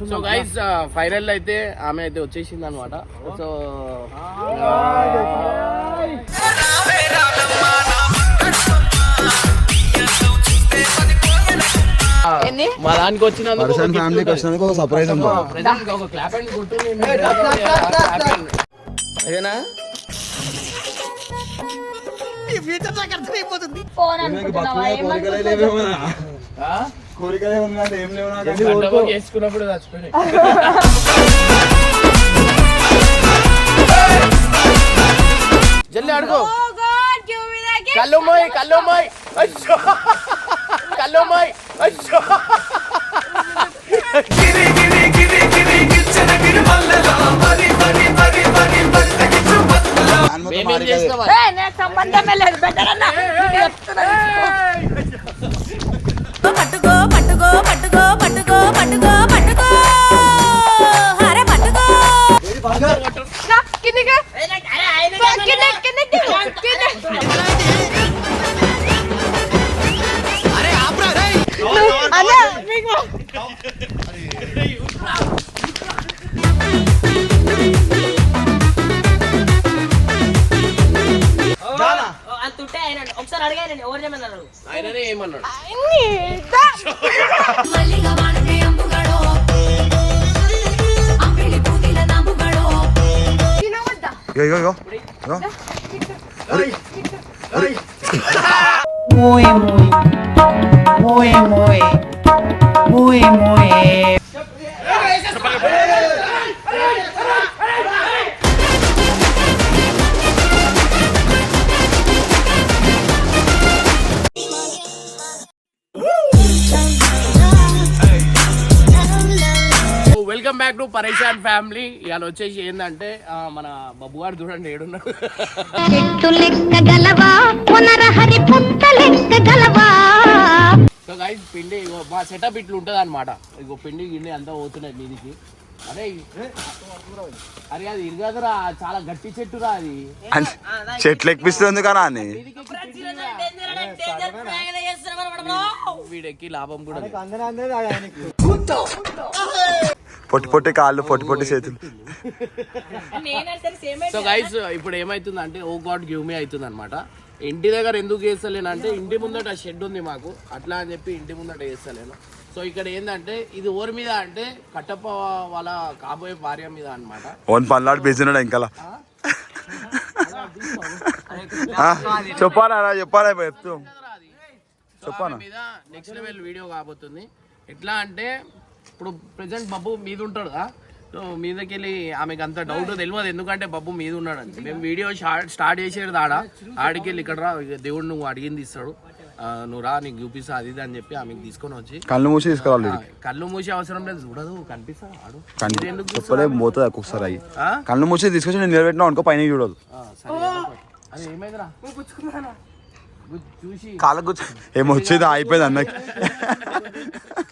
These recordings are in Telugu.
సో గైస్ ఫైనల్ అయితే ఆమె అయితే వచ్చేసింది అనమాట సో? మా దానికి వచ్చినందుకు gift ఫ్యామిలీకి. వచ్చినందుకు ఒక సర్ప్రైజ్ ఒక నేను clap and. ఏనా ఫోన్ అనుకుంటున్నావా? ఏమనుకుంటున్నావు లేవేమో ఆ? కోరికలే ఉందంటే ఏం లేవు నాకు. గంటలో చేసుకున్నప్పుడు చచ్చిపోయినాయి. జల్లి అడుగు Oh God, give me that gift. కళ్ళు మోయ్ కళ్ళు మోయ్ అయ్యో కళ్ళు మోయ్ అయ్యో చేసినామా ఏయ్, నాకు సంబంధమే లేదు. బెటర్ అన్న. చెప్తున్నా. ఇగో ఇగో ఇగో. muy, muy, muy, muy, muy, పరేషాన్ ఫ్యామిలీ. ఇవాళ వచ్చేసి ఏంటంటే మన బబ్బు గారు చూడండి ఏడున్నాడు. చెట్టు లెక్క గలవా పునరహరి పుట్ట లెక్క గలవా సో గైస్ పిండి ఇగో మా సెటప్ ఇట్లా ఉంటుంది అనమాట ఇగో పిండి గిండి అంతా పోతున్నాయి మీదికి అరే అరే అది ఇరగదురా చాలా గట్టి చెట్టురా అది. చెట్లు ఎక్కిపిస్తుంది కదా అని వీడెక్కి లాభం కూడా. పొట్టి పొట్టి కాళ్ళు పొట్టి పొట్టి చేతులు. సో గైస్ ఇప్పుడు ఏమైతుందంటే ఓ గాడ్ గివ్ మీ అవుతుంది అనమాట ఇంటి దగ్గర ఎందుకు చేస్తలేనంటే ఇంటి ముందట షెడ్ ఉంది మాకు. అట్లా అని చెప్పి ఇంటి ముందట చేస్తలేను. సో ఇక్కడ ఏంటంటే ఇది ఓరి మీద అంటే కట్టప్ప వాళ్ళ కాబోయే భార్య మీద అన్నమాట. ఓన్ పనులాడు బిజీ ఇంకా చెప్పారా చెప్పారా చెప్తూ. చెప్పానా? మీద నెక్స్ట్ లెవెల్ వీడియో కాబోతుంది. ఎట్లా అంటే ఇప్పుడు ప్రెసెంట్ బబ్బు మీద ఉంటాడు కదా సో మీదకి వెళ్ళి ఆమెకి అంత డౌట్ తెలియదు ఎందుకంటే బబ్బు మీద ఉన్నాడు అని మేము వీడియో స్టార్ట్ చేసేది ఆడ. ఆడికి వెళ్ళి ఇక్కడ రా దేవుడు నువ్వు అడిగింది ఇస్తాడు. నువ్వు రా నీకు చూపిస్తా అది ఇది అని చెప్పి ఆమెకి తీసుకొని వచ్చి. కళ్ళు మూసి తీసుకురావాలి కళ్ళు మూసే అవసరం లేదు. చూడదు కనిపిస్తా ఆడు. పోతుంది ఒక్కొక్కసారి? కళ్ళు మూసి తీసుకొచ్చి నేను నిలబెట్టినా అనుకో పైన చూడదు. అది ఏమైందిరా? చూసి. కాళ్ళ కూర్చో ఏమో వచ్చేది అయిపోయింది అన్నకి.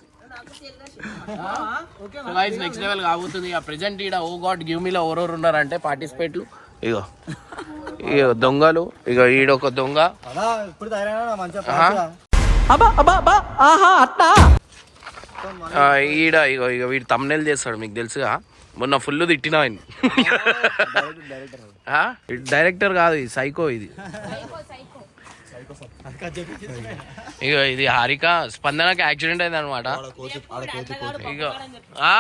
గైస్ నెక్స్ట్ లెవెల్ కాబోతుంది. ఇక ప్రెజెంట్ ఈడ ఓ గాడ్ గివ్ మీలో ఎవరెవరు ఉన్నారంటే పార్టిసిపేట్లు ఇగో. ఇగో దొంగలు. ఇగో ఈడొక దొంగ. ఆ, ఈడ ఇగో ఇగో వీడు తమ్నెల్ చేస్తాడు మీకు తెలుసుగా. మొన్న ఫుల్ తిట్టినా ఆయన. డైరెక్టర్. కాదు ఇది. సైకో ఇది ఇగో ఇది హారిక స్పందనకి యాక్సిడెంట్ అయింది అనమాట ఇగో ఆ?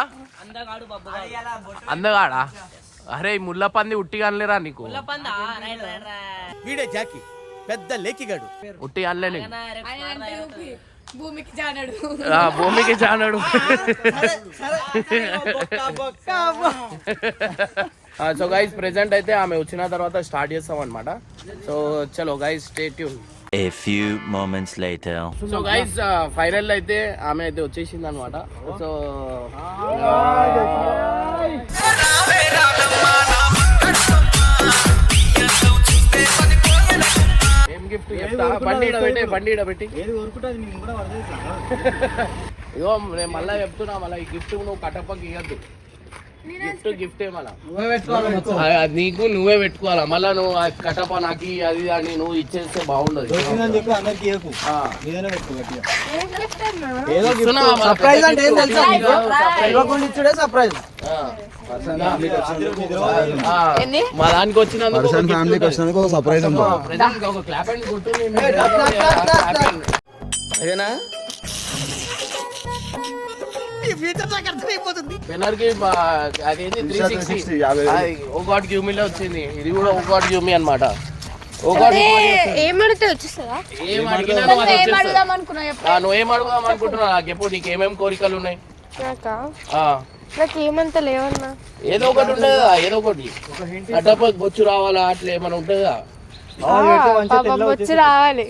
అందగాడు అరే ఈ ముళ్ళ పంది ఉట్టి అనలేరా నీకు? వీడే జాకి. పెద్ద లేకిగాడు. ఉట్టి అనలే నీకు భూమికి జానడు. ఆ, భూమికి చానాడు సో గైస్ ప్రెసెంట్ అయితే ఆమె వచ్చిన తర్వాత స్టార్ట్ చేస్తాం అనమాట సో చలో guys stay tune A few moments later. So guys final అయితే ఆమె అయితే వచ్చేసింది అనమాట సో ఏం గిఫ్ట్ చెప్తా? బండి ఈడ పెట్టి బండి నేను మళ్ళీ చెప్తున్నా మళ్ళీ ఈ గిఫ్ట్ నువ్వు కట్టప్పకి ఇవ్వద్దు గిఫ్ట్ గిఫ్ట్ అది- నీకు నువ్వే పెట్టుకోవాలా. మళ్ళా నువ్వు ఆ కటప నాకి అది అని నువ్వు ఇచ్చేస్తే బాగుండదు. సర్ప్రైజ్ అంటే ఏం తెలుసా ఇచ్చుడే సర్ప్రైజ్. మా దానికి వచ్చినందుకు ఫ్యామిలీకి ఒక సర్ప్రైజ్ ఒక కొట్టు నేను clap and. అదేనా పెనర్కి మా- అదేంటి త్రీ సిక్స్టీ 360, యాభై వేలు. ఓ గాడ్ గివ్ మీలో వచ్చింది. ఇది కూడా ఓ గాడ్ గివ్ మీ అనమాట ఓ గాడ్ ఏమడితే వచ్చేస్తుందా? ఏం అడిగినా నువ్వు ఏం. అడుగుదాం అనుకుంటున్నావు? నాకు ఎప్పుడు నీకు ఏమేం కోరికలు ఉన్నాయి? నాకా? ఆ, నాకు ఏమంత లేవన్నా. ఏదో ఒకటి ఉంటుంది ఏదో ఒకటి. బొచ్చు రావాలా అట్లా ఏమైనా ఉంటుంది పాపం వచ్చి రావాలి.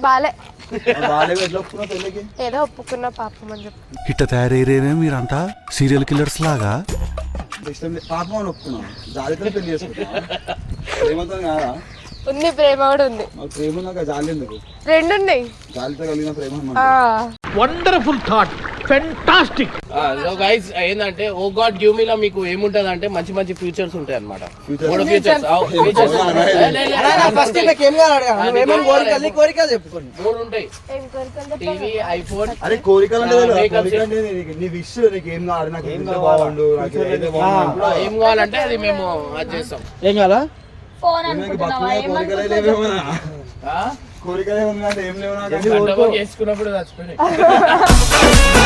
బాలే. ఏదో ఒప్పుకున్న పాపం అని చెప్పి. ఇట్ట తయారయ్యేనే మీరంతా? సీరియల్ కిల్లర్స్ లాగా. పాపం అని ఒప్పుకున్నావు జాలితో పెళ్ళి చేసుకుంటా. ప్రేమతో కాదా? ఉంది ప్రేమ కూడా ఉంది. మాకు ప్రేమ ఉన్నాక జాలి ఎందుకు? రెండు ఉన్నాయి. జాలితో కలిగిన ప్రేమ అని ఆ, సో గైస్ ఏంటంటే ఓ గాడ్ గివ్ మీలో మీకు ఏముంటది అంటే మంచి మంచి ఉంటాయి అనమాట మూడు అడగా? నువ్వేమేం కోరికలు నీ కోరికలు చెప్పుకోండి. మూడు ఉంటాయి. ఏం టీవీ ఐఫోన్. అరే కోరికలు కావాలంటే అది మేము అది చేస్తాం. ఏం కావాలా? కోరికలే ఏం లేవు గడ్డపో చేసుకున్నప్పుడు చచ్చిపోయినాయి.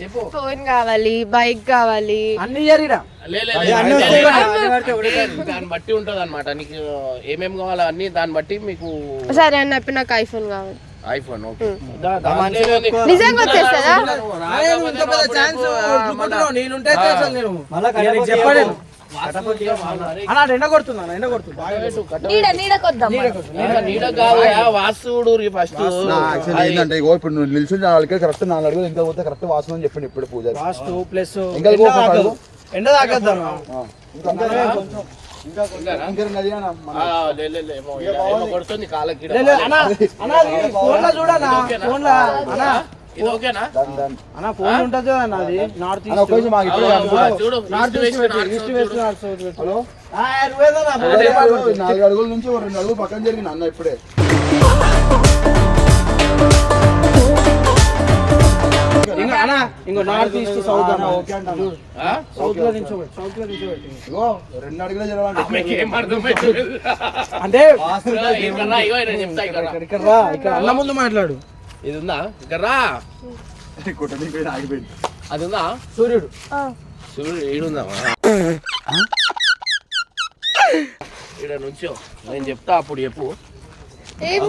చెప్పు. ఫోన్ కావాలి బైక్ కావాలి. అన్ని జరిగిరా దాన్ని బట్టి ఉంటది అనమాట నీకు ఏమేం కావాలో అన్ని దాన్ని బట్టి మీకు సరే అని చెప్పి నాకు ఐఫోన్ కావాలి. IPhone okay. నిజంగా నేనుంటే అసలు ఎండ ఎండ ఫస్ట్. ఏంటంటే ఇగో ఇప్పుడు నువ్వు నిల్చుని నాలుగు కరెక్ట్ నాలుగు అడుగులు ఇంకా పోతే కరెక్ట్ వాసన అని చెప్పిండు ఇప్పుడు పూజ ఫాస్ట్ ప్లస్ ఇంకా ఎండ తాగేద్దాం చూడనా ఫోన్లో అన్నా ఇది ఓకేనా? దాని- దాని. అన్న ఫోన్ ఉంటుంది కదా నాది నార్త్ నాలుగు అడుగుల నుంచి రెండు అడుగులు పక్కన జరిగింది అన్న ఇప్పుడే. ఇంకా నార్త్ ఈస్ట్ సౌత్ అన్న. ఓకే అంట అన్న. చూడు. ఆ? సౌత్లో నించోబెట్టు సౌత్లో నించోబెట్టు. ఇగో రెండు అడుగులే జరగాలంటే ఆమెకి ఏం. అంటే ఇక్కడ రా, ఇగో నేను చెప్తా ఇక్కడ రా. ఇక్కడ ఇక్కడ రా ఇక్కడ అన్న ముందు మాట్లాడు. ఇది ఉందా ఇక్కడ రా. కొట్టడానికి పోయి ఆగిపోయింది అది ఉందా సూర్యుడు చూడు ఈడుందా ఇక్కడ నుంచో. నేను చెప్తా అప్పుడు చెప్పు. ఏం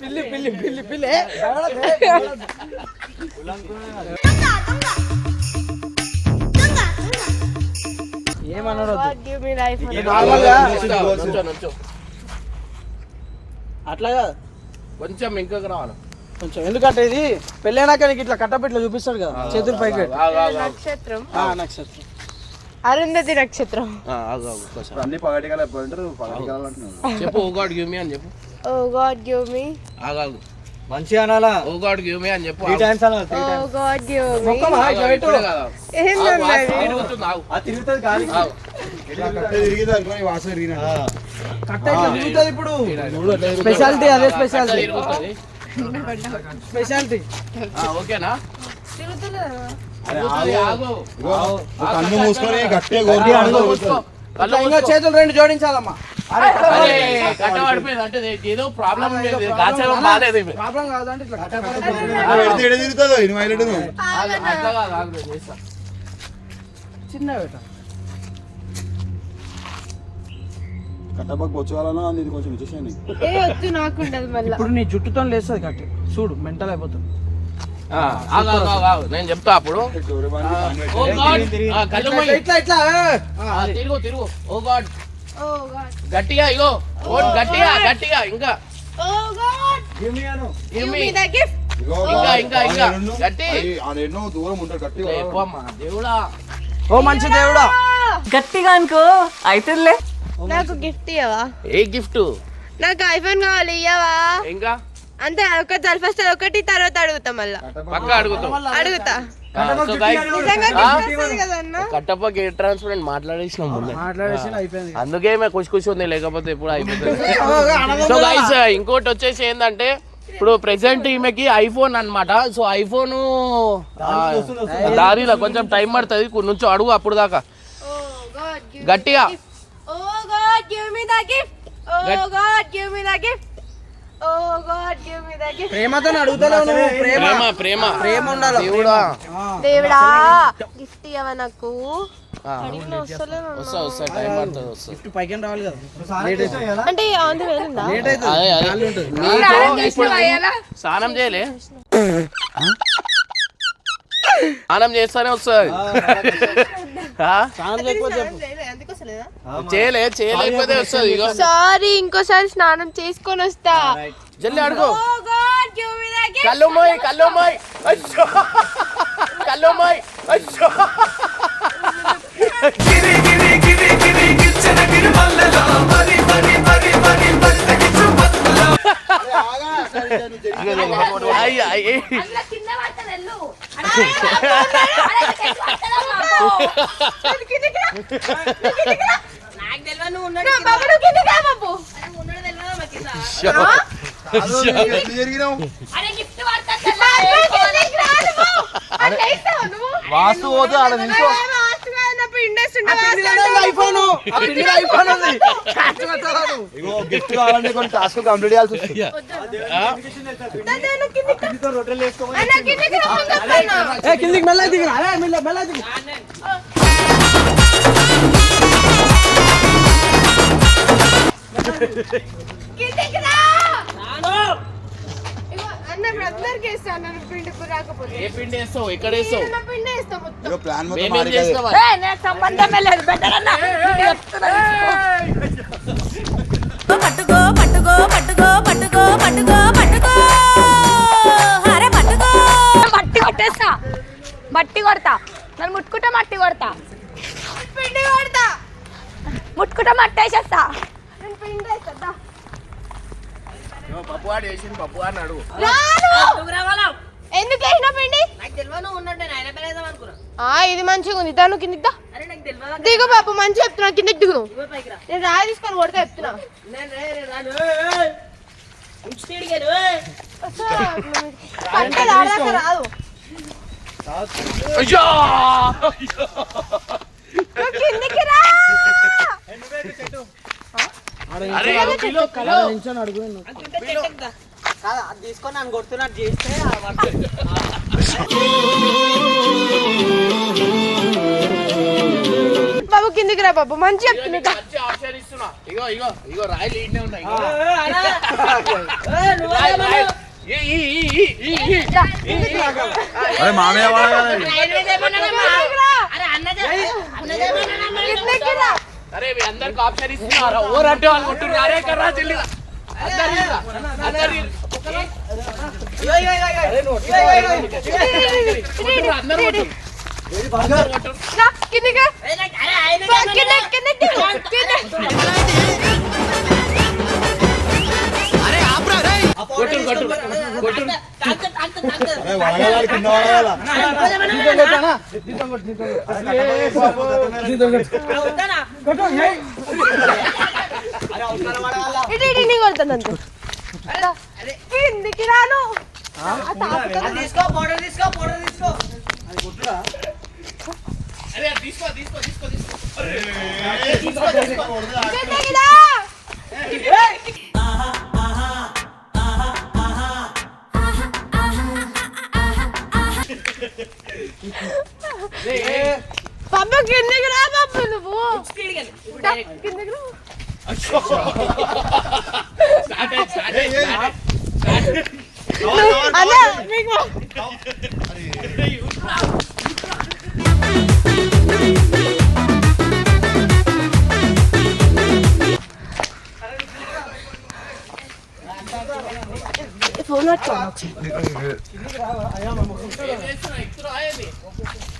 పిల్లి పిల్లి పిల్లి పిల్లి. ఏమన్నాడు. అట్లా. కొంచెం ఇంకొక రావాలి. కొంచెం. ఎందుకంటే ఇది పెళ్ళైనాక నీకు ఇట్లా కట్టపెట్ల చూపిస్తాడు కదా చేతులు పైకి. నక్షత్రం. ఆ నక్షత్రం. అరుంధతి నక్షత్రం. అన్ని పగటి కల చెప్పు ఓ గాడ్ గివ్ మీ అని చెప్పు. Oh god give me. ఆగాగు మంచిగా అనాలా? ఓ గాడ్ గివ్ మీ అని చెప్పు. త్రీ టైమ్స్ అనాలి? Three oh god give me మొక్కమా ఇట్లా పెట్టు తిరుగుతుంది, తిరుగుతుంది గాలి. కట్టే ఇట్లా తిరుగుతుంది ఇప్పుడు. స్పెషాలిటీ అదే స్పెషాలిటీ. స్పెషాలిటీ ఆ, ఓకేనా? కన్ను మూసుకొని ఆ, మూసుకో. చేతులు రెండు జోడించాలమ్మా. ఏదో ప్రాబ్లం. ప్రాబ్లం కాదంటే ఇట్లా. చిన్న కట్టబాకు కొంచెం ఏ వద్దు నాకు ఉండదు మళ్ళీ. ఇప్పుడు నీ జుట్టుతో లేస్తుంది కట్టి. చూడు మెంటల్ అయిపోతుంది. నేను చెప్తా అప్పుడు. Oh god. ఆ, కళ్ళు మూయి. ఇట్లా ఇట్లా ఆ, తిరుగు తిరుగు. Oh god. గట్టిగా ఇగో ఓ గట్టిగా గట్టిగా ఇంకా. ఓ god give me the gift ఇంకా, ఇంకా, ఇంకా. గట్టి. ఎన్నో దూరం ఉంటాడు గట్టిగా. దేవుడా. ఓ మంచి దేవుడా. గట్టిగా అనుకో అయితేలే నాకు గిఫ్ట్ ఇవ్వవా ఏ గిఫ్ట్? నాకు ఐఫోన్ కావాలి ఇయ్యవా? ఇంకా? అంతే ఒక ఫస్ట్ ఒకటి తర్వాత అడుగుతా మళ్ళా. పక్క అడుగుతాం అడుగుతా. కట్టప్ప గేట్ ట్రాన్స్పరెంట్ మాట్లాడేసినాం అయిపోయింది. అందుకే మేము ఖుషి ఖుషి ఉంది లేకపోతే ఎప్పుడు అయిపోతుంది. సో గైస్ ఇంకోటి వచ్చేసి ఏంటంటే ఇప్పుడు ప్రెసెంట్ ఈమెకి ఐఫోన్ అన్నమాట. సో ఐఫోన్ దారిలో కొంచెం టైం పడుతుంది. నుంచో అడుగు అప్పుడు దాకా. గట్టిగా. ఓ ప్రేమతో అడుగుతలేవు నువ్వు ప్రేమ ప్రేమ. ప్రేమ ప్రేమ. ఉండాలి దేవుడా. దేవుడా గిఫ్ట్ ఇవ్వ నాకు? అంటే స్నానం చేయలే? స్నానం చేస్తానే వస్తుంది. చేయలే చేయలేకపోతే వస్తుంది ఇగో సారీ ఇంకోసారి స్నానం చేసుకొని వస్తా జల్లి అడుగు కళ్ళు మోయ్ కళ్ళు మోయ్ అయ్యో కళ్ళు మోయ్ అయ్యో అయ్య, అయ్య. బాబు నువ్వు కిందకి రా బాబు జరిగినావు బాబు కిందకి రా నువ్వు. అట్లా ఇస్తావా నువ్వు? వాస్తు పోతే ఆడ నిల్చో నువ్వే వాస్తు కాదు, నా పిండేసి ఉంటే వాస్తు ఐఫోన్. ఐఫోన్ ఉంది. ఇగో గిఫ్ట్ కావాలంటే కొన్ని టాస్క్ కంప్లీట్ చేయాల్సి వస్తుంది. కిందకి రా. అన్న, కిందకి రా, ముందు వస్తాను. ఏ కిందికి మెల్ల దిగి అరే మెల్ల మెల్ల దిగి కిందకి రా. ఇగో, అన్న ఇప్పుడు అందరికి వేస్తా అన్న నువ్వు పిండి ఇప్పుడు రాకపోతే. ఏ పిండి వేస్తావు? ఎక్కడ వేస్తావు? నా పిండి వేస్తా మొత్తం. ఇగో ప్లాన్ మొత్తం మేమేం మారిపోయింది. చేస్తాం పట్టుకో పట్టుకో పట్టుకో పట్టుకో పట్టుకో పట్టుకో. అరే పట్టుకో. మట్టి కొట్టేస్తా. మట్టి కొడతా. నన్ను ముట్టుకుంటే మట్టి కొడతా. పిండి కొడతా. ముట్టుకుంటే మట్టి వేసేస్తా. నేను పిండి వేస్తా పప్పు వేసింది పప్పు అడుగు ఎందుకు వేసిన పిండి? ఆ, ఇది మంచిగా ఉంది. తను కిందికి దా. దిగు బాబు మంచి చెప్తున్నా. కిందకి దిగు. నేను రాయి తీసుకొని కొడితే చెప్తున్నా. రాదు. కిందికి రా! అరే అడుగు తీసుకొని నన్ను కొడుతున్నట్టు చేస్తే ఆ వర్షం. బాబు కిందికి రా బాబు మంచి చెప్తున్నా ఇగో ఇగో ఇగో రాయలు ఈడనే ఉన్నాయి. అరే మామయ్య మీ అందరికి ఆప్షన్ ఇస్తున్నారా ఓ వాళ్ళు కొట్టున్నారు. అరే కర్రా చెల్లి అందరి అందరి ఇగో, ఇగో, ఇగో, ఇగో. ఇగో, ఇగో, ఇగో. అందరూ కొట్టు ఇటు ఇటు నీ కొడుతుంది అంతే. కిందికి రాను? అది తీసుకో పౌడర్ తీసుకో పౌడర్ తీసుకో. అరే తీసుకో తీసుకో తీసుకో తీసుకో. కిందికి రా. బాబు నువ్వు. కిందికి రా.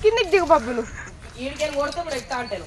కిందకి మీకు దిగు బాబులు. ఈడికెళ్ళి కొడితే ఇప్పుడు ఎక్కుతా అంటాను.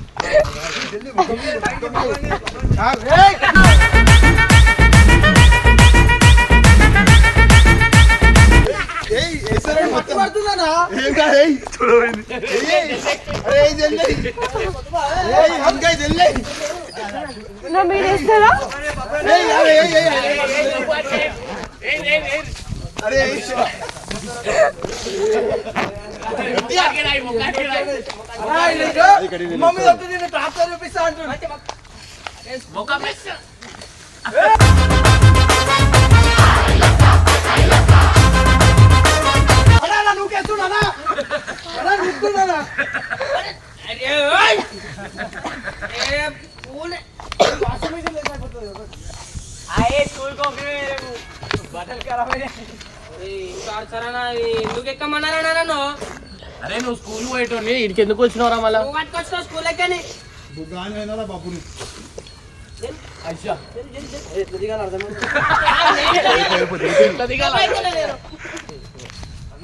నా మీరు వేస్తారా అరే మమ్మీ వద్దు నేను ట్రాక్టర్ చూపిస్తా అంటున్నా నువ్వుకేస్తున్నానా నువ్వుతున్నానా బట్టలు ఖరాబ్ అయినాయి. ఎందుకు ఎక్కమన్నారా నన్ను? అరే నువ్వు స్కూల్ పోయేటోని ఇడికి ఎందుకు వచ్చినవరా మళ్ళా? పట్టుకొచ్చినావు స్కూల్ ఎక్కని దుకాణం అయినా బాబుని.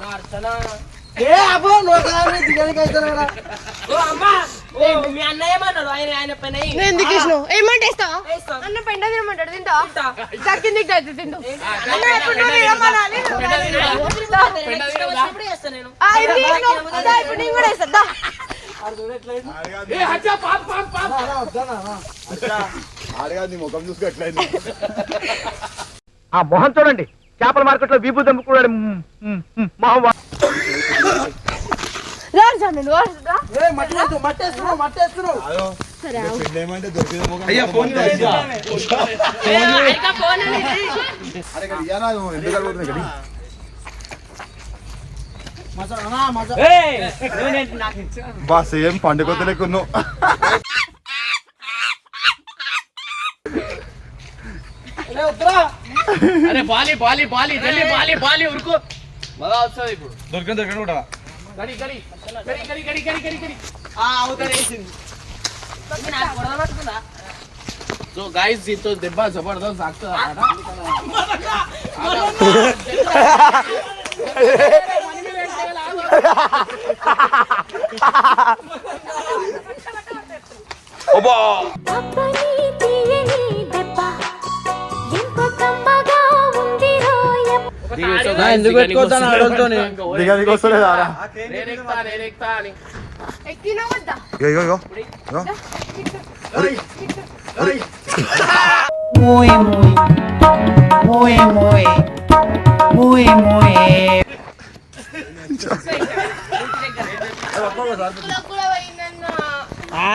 అర్చన ఏ అబ్బో నువ్వు దిగాలి కదా అమ్మా. మీ ఆయన ఆయన పైన నేను ఇస్తా అన్న పెండ తినమంటాడు తింటా. అయితే నేను? కూడా ఇస్తా ఆ మొహం చూడండి. చేపల మార్కెట్లో వీపు కూడా మొహం బస్ ఏం పండుగ లేకున్నావు అరే బాలి బాలి బాలి జల్లి బాలి బాలి ఉరుకు. మళ్ళా కూడా. గడి గడి. करी करी करी करी जो गाईस देतो देब्बा जबरदस्त लागतो अपनी ఎందుకు పెట్టుకోవద్దని Muy, muy, muy, muy, muy, muy.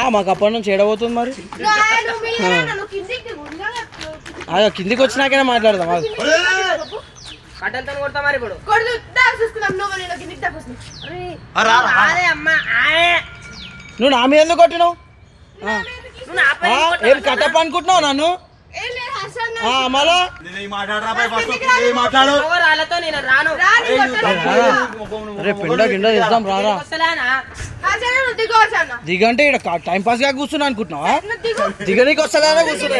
మాకు అప్పటి నుంచి ఏడబోతుంది మరి అదే కిందికి వచ్చినాకనే మాట్లాడదాం కట్టెలతో కొడతా మరి ఇప్పుడు. నువ్వు నా మీద ఎందుకు కొట్టినావు? కట్టప్ప అనుకుంటున్నావు నన్ను? రారా. దిగంటే ఇక్కడ టైం పాస్గా కూర్చున్నా అనుకుంటున్నావా? దిగనీకి వస్తా కూర్చున్నా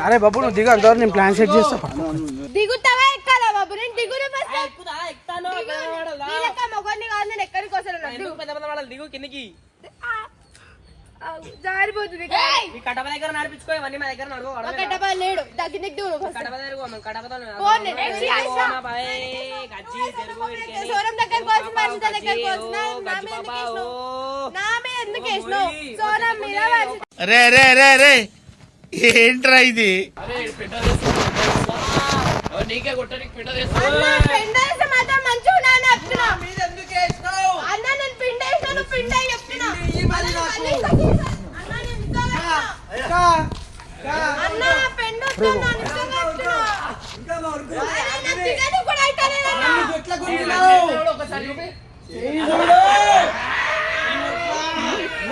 అరే బాబు నువ్వు దిగా అంతవరకు నేను ప్లాన్ సెట్ చేస్తా దిగుతావా ఎక్కాలా బాబు నేను దిగురు ఫస్ట్ ఎక్కుదా ఎక్కుతాను నీ లెక్క మొగోడిని కాదు నేను ఎక్కడికి వస్తాను ఎందుకు పెద్ద పెద్ద వాళ్ళ దిగు కిందికి జారిపోతుంది కడప దగ్గర నడిపించుకో ఇవన్నీ మా దగ్గర నడువు ఒక డబ్బా లేడు దగ్గరికి దిగురు ఫస్ట్ కడప దగ్గర పో, మేము కడపతో రే రే రే రే. ఏంట్రా ఇది. ఒకసారి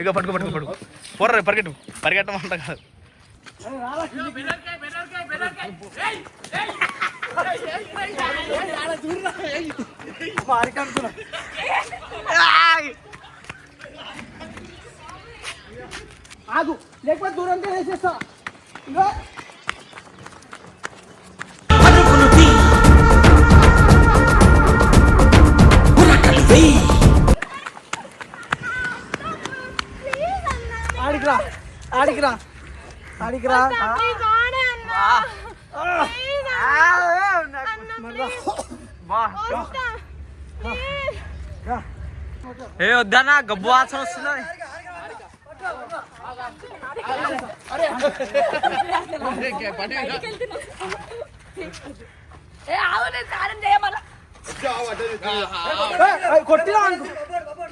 ఇక పట్టుకో పట్టుకో పట్టుకో. పొర్ర పరిగెట్టు. పరిగెట్టమంట కాదు. ఆగు. లేకపోతే దూరంగా వేసేస్తా. ఏ వద్దన్నా గబ్బు వాసన వస్తుంది?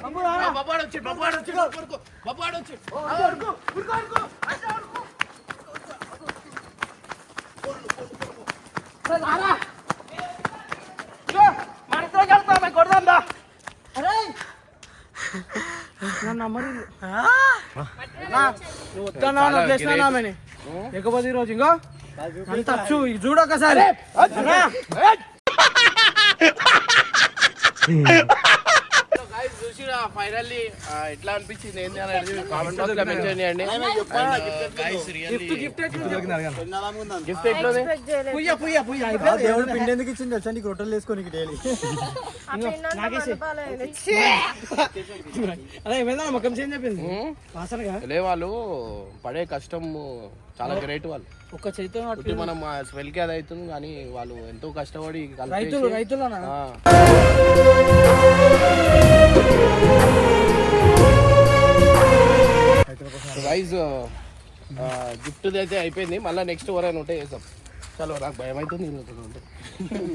బొబ్బాడు వచ్చి బొబ్బాడు వచ్చి పడుకో బొబ్బాడు వచ్చి. మన ఇద్దరం కలుపుతాం మేము కొడదాం దా అరే నన్ను నమ్మరు వీళ్ళు. నా, నువ్వు వద్దన్నా వదిలేసినా ఆమెని లేకపోతే ఈరోజు ఇంకో? అంత చూ ఇది చూడు ఒకసారి అన్నా. గైస్ చూసిరా ఫైనల్లీ ఎట్లా అనిపించింది ఏంది అనేది కామెంట్ బాక్స్లో మెన్షన్ చేయండి. గైస్ రియల్లీ గిఫ్ట్ ఎట్లుంది? పుయ్య పుయ్య పుయ్య అయిపోయింది. దేవుడు పిండి ఎందుకు ఇచ్చింది తెలుసా? నీకు రొట్టెలు వేసుకోనికి డైలీ అదే ఏమైందా? ముఖం చేంజ్ చెప్పింది వాళ్ళు పడే కష్టం చాలా గ్రేట్ వాళ్ళు చేతితో పుట్టి మనం స్మెల్కి అది అవుతుంది కానీ వాళ్ళు ఎంతో కష్టపడి రైతులు రైతులనా. గైస్ గిఫ్ట్ అయితే అయిపోయింది మళ్ళీ నెక్స్ట్ ఎవరైనా ఉంటే చేసాం చలో నాకు భయం అవుతుంది.